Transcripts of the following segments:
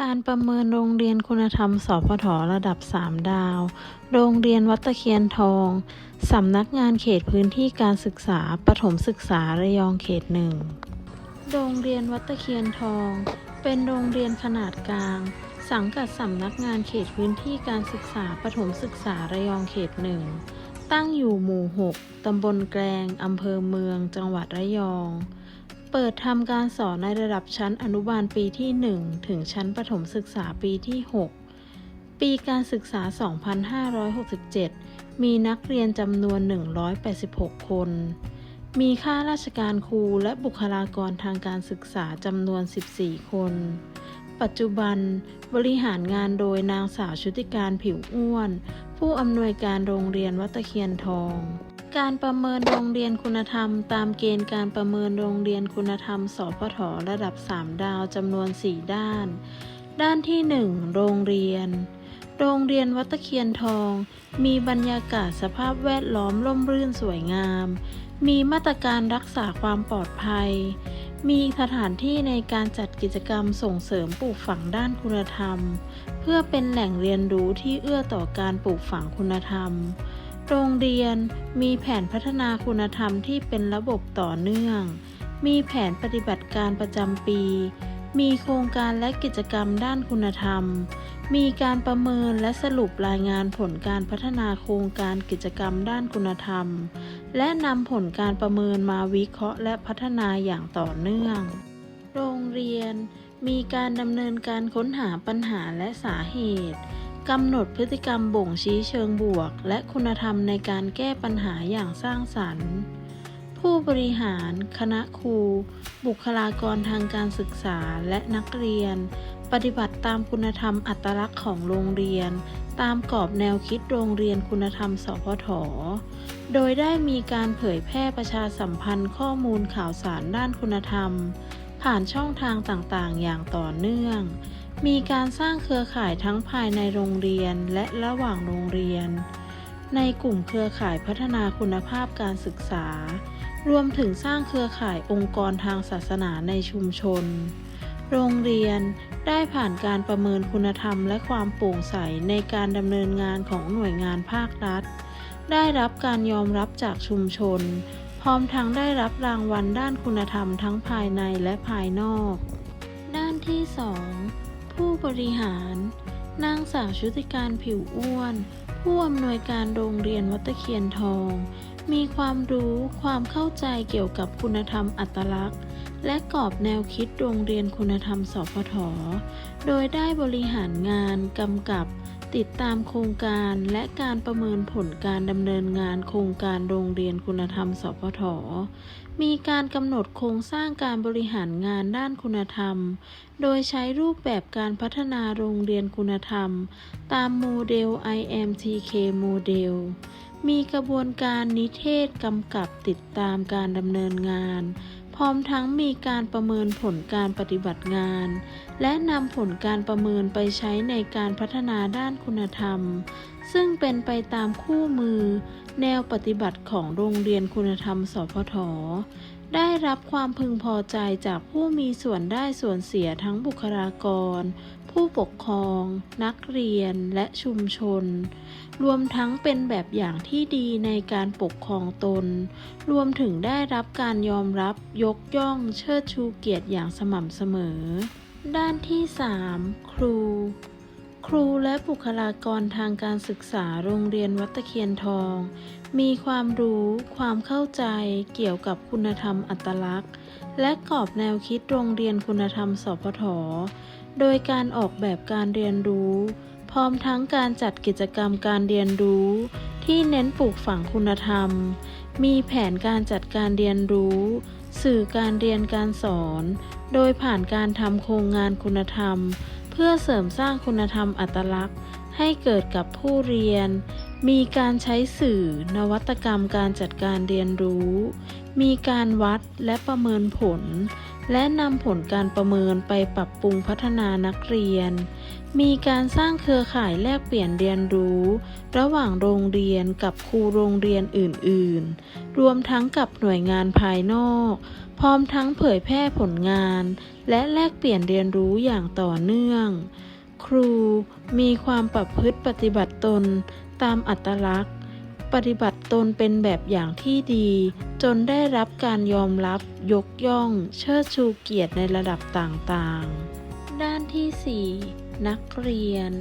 การประเมินโรงเรียนคุณธรรม สพทระดับ 3 ดาว โรงเรียนวัดตะเคียนทอง สำนักงานเขตพื้นที่การศึกษาประถมศึกษาระยองเขตหนึ่ง โรงเรียนวัดตะเคียนทอง เป็นโรงเรียนขนาดกลาง สังกัดสำนักงานเขตพื้นที่การศึกษาประถมศึกษาระยองเขตหนึ่ง ตั้งอยู่หมู่ 6 ตำบลแกลงอำเภอเมือง จังหวัดระยอง เปิดทำการสอนในระดับชั้นอนุบาลปีที่ 1 ถึงชั้นประถมศึกษาปีที่ 6 ปีการศึกษา 2567 มีนักเรียนจำนวน 186 คน มีข้าราชการครูและบุคลากรทางการศึกษาจำนวน 14 คน ปัจจุบันบริหารงานโดยนางสาวชุติการผิวอ้วน ผู้อำนวยการโรงเรียนวัตะเคียนทอง การประเมินโรงเรียนคุณธรรม ตามเกณฑ์การประเมินโรงเรียนคุณธรรม สพทระดับ 3 ดาวจำนวน 4 ด้าน ด้านที่ 1 โรงเรียน โรงเรียนวัตะเคียนทอง มีบรรยากาศสภาพแวดล้อมร่มรื่นสวยงาม มีมาตรการรักษาความปลอดภัย มีสถานที่ในการจัดกิจกรรมส่งเสริมปลูกฝังด้านคุณธรรม เพื่อเป็นแหล่งเรียนรู้ที่เอื้อต่อการปลูกฝังคุณธรรม โรงเรียนมีแผนพัฒนาคุณธรรมที่เป็นระบบต่อเนื่อง มีแผนปฏิบัติการประจำปี มีโครงการและกิจกรรมด้านคุณธรรม มีการประเมินและสรุปรายงานผลการพัฒนาโครงการกิจกรรมด้านคุณธรรม และนำผลการประเมินมาวิเคราะห์และพัฒนาอย่างต่อเนื่อง โรงเรียนมีการดำเนินการค้นหาปัญหาและสาเหตุ กำหนดพฤติกรรมบ่งชี้เชิงบวก และคุณธรรมในการแก้ปัญหาอย่างสร้างสรรค์ ผู้บริหาร คณะครู บุคลากรทางการศึกษาและนักเรียน ปฏิบัติตามคุณธรรมอัตลักษณ์ของโรงเรียน ตามกรอบแนวคิดโรงเรียนคุณธรรม สพทโดยได้มีการเผยแพร่ประชาสัมพันธ์ข้อมูลข่าวสารด้านคุณธรรม ผ่านช่องทางต่างๆ อย่างต่อเนื่อง มีการสร้างเครือข่ายทั้งภายในโรงเรียนและระหว่างโรงเรียน ในกลุ่มเครือข่ายพัฒนาคุณภาพการศึกษา รวมถึงสร้างเครือข่ายองค์กรทางศาสนาในชุมชน โรงเรียนได้ผ่านการประเมินคุณธรรมและความโปร่งใสในการดำเนินงานของหน่วยงานภาครัฐ ได้รับการยอมรับจากชุมชน พร้อมทั้งได้รับรางวัลด้านคุณธรรมทั้งภายในและภายนอก ด้านที่ 2 ผู้บริหาร นางสาวชุติการผิวอ้วน ผู้อำนวยการโรงเรียนวัดตะเคียนทอง มีความรู้ความเข้าใจเกี่ยวกับคุณธรรมอัตลักษณ์ และกรอบแนวคิดโรงเรียนคุณธรรมสพทโดยได้บริหารงานกำกับติดตามโครงการและการประเมินผลการดำเนินงานโครงการโรงเรียนคุณธรรมสพท มีการกำหนดโครงสร้างการบริหารงานด้านคุณธรรม โดยใช้รูปแบบการพัฒนาโรงเรียนคุณธรรม ตามโมเดล IMTK โมเดล มีกระบวนการนิเทศกำกับติดตามการดำเนินงาน ร้อมทั้งมีการประเมินผลการปฏิบัติงาน และนำผลการประเมินไปใช้ในการพัฒนาด้านคุณธรรม ซึ่งเป็นไปตามคู่มือ แนวปฏิบัติของโรงเรียนคุณธรรมสพท ได้รับความพึงพอใจจากผู้มีส่วนได้ส่วนเสียทั้งบุคลากร ผู้ปกครอง นักเรียนและชุมชน รวมทั้งเป็นแบบอย่างที่ดีในการปกครองตน รวมถึงได้รับการยอมรับยกย่องเชิดชูเกียรติอย่างสม่ำเสมอ ด้านที่ 3 ครู ครูและบุคลากรทางการศึกษาโรงเรียนวัดตะเคียนทอง มีความรู้ความเข้าใจเกี่ยวกับคุณธรรมอัตลักษณ์ และกรอบแนวคิดโรงเรียนคุณธรรมสพทโดยการออกแบบการเรียนรู้ พร้อมทั้งการจัดกิจกรรมการเรียนรู้ ที่เน้นปลูกฝังคุณธรรม มีแผนการจัดการเรียนรู้ สื่อการเรียนการสอน โดยผ่านการทำโครงงานคุณธรรม เพื่อเสริมสร้างคุณธรรมอัตลักษณ์ ให้เกิดกับผู้เรียน มีการใช้สื่อนวัตกรรมการจัดการเรียนรู้ มีการวัดและประเมินผล และนำผลการประเมินไปปรับปรุงพัฒนานักเรียน มีการสร้างเครือข่ายแลกเปลี่ยนเรียนรู้ ระหว่างโรงเรียนกับครูโรงเรียนอื่น ๆ รวมทั้งกับหน่วยงานภายนอก พร้อมทั้งเผยแพร่ผลงาน และแลกเปลี่ยนเรียนรู้อย่างต่อเนื่อง ครูมีความประพฤติปฏิบัติตนตามอัตลักษณ์ ปฏิบัติตนเป็นแบบอย่างที่ดี จนได้รับการยอมรับ ยกย่อง เชิดชูเกียรติในระดับต่างๆ ด้านที่ 4 นักเรียน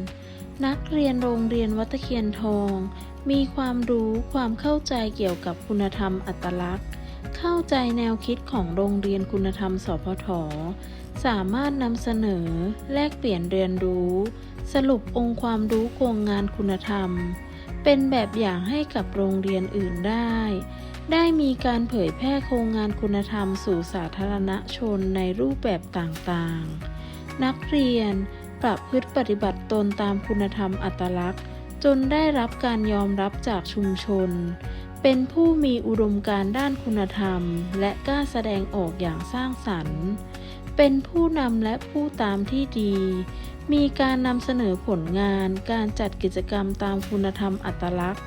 นักเรียนโรงเรียนวัตเคียนทอง มีความรู้ความเข้าใจเกี่ยวกับคุณธรรมอัตลักษณ์ เข้าใจแนวคิดของโรงเรียนคุณธรรม สพท สามารถนำเสนอ แลกเปลี่ยนเรียนรู้ สรุปองค์ความรู้โครงงานคุณธรรม เป็นแบบอย่างให้กับโรงเรียนอื่นได้ ได้มีการเผยแพร่โครงงานคุณธรรมสู่สาธารณชนในรูปแบบต่างๆ นักเรียนประพฤติปฏิบัติตนตามคุณธรรมอัตลักษณ์ จนได้รับการยอมรับจากชุมชน เป็นผู้มีอุดมการด้านคุณธรรม และกล้าแสดงออกอย่างสร้างสรรค์ เป็นผู้นำและผู้ตามที่ดี มีการนำเสนอผลงาน การจัดกิจกรรมตามคุณธรรมอัตลักษณ์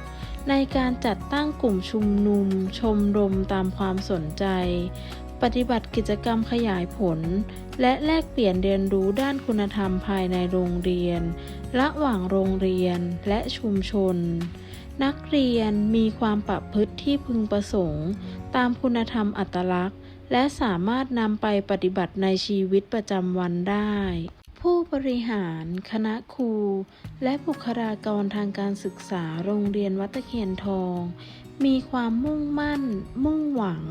ในการจัดตั้งกลุ่มชุมนุม ชมรมตามความสนใจ ปฏิบัติกิจกรรมขยายผล และแลกเปลี่ยนเรียนรู้ด้านคุณธรรมภายในโรงเรียน ระหว่างโรงเรียนและชุมชน นักเรียนมีความประพฤติที่พึงประสงค์ ตามคุณธรรมอัตลักษณ์ และสามารถนำไปปฏิบัติในชีวิตประจำวันได้ ผู้บริหาร คณะครู และบุคลากรทางการศึกษาโรงเรียนวัดตะเคียนทอง มีความมุ่งมั่น มุ่งหวัง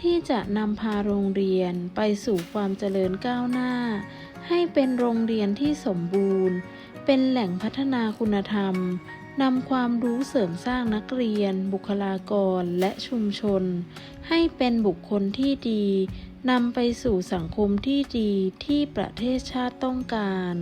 ที่จะนำพาโรงเรียนไปสู่ความเจริญก้าวหน้า ให้เป็นโรงเรียนที่สมบูรณ์ เป็นแหล่งพัฒนาคุณธรรม นำความรู้เสริมสร้างนักเรียน บุคลากร และชุมชน ให้เป็นบุคคลที่ดีนำไปสู่สังคมที่ดีที่ประเทศชาติต้องการ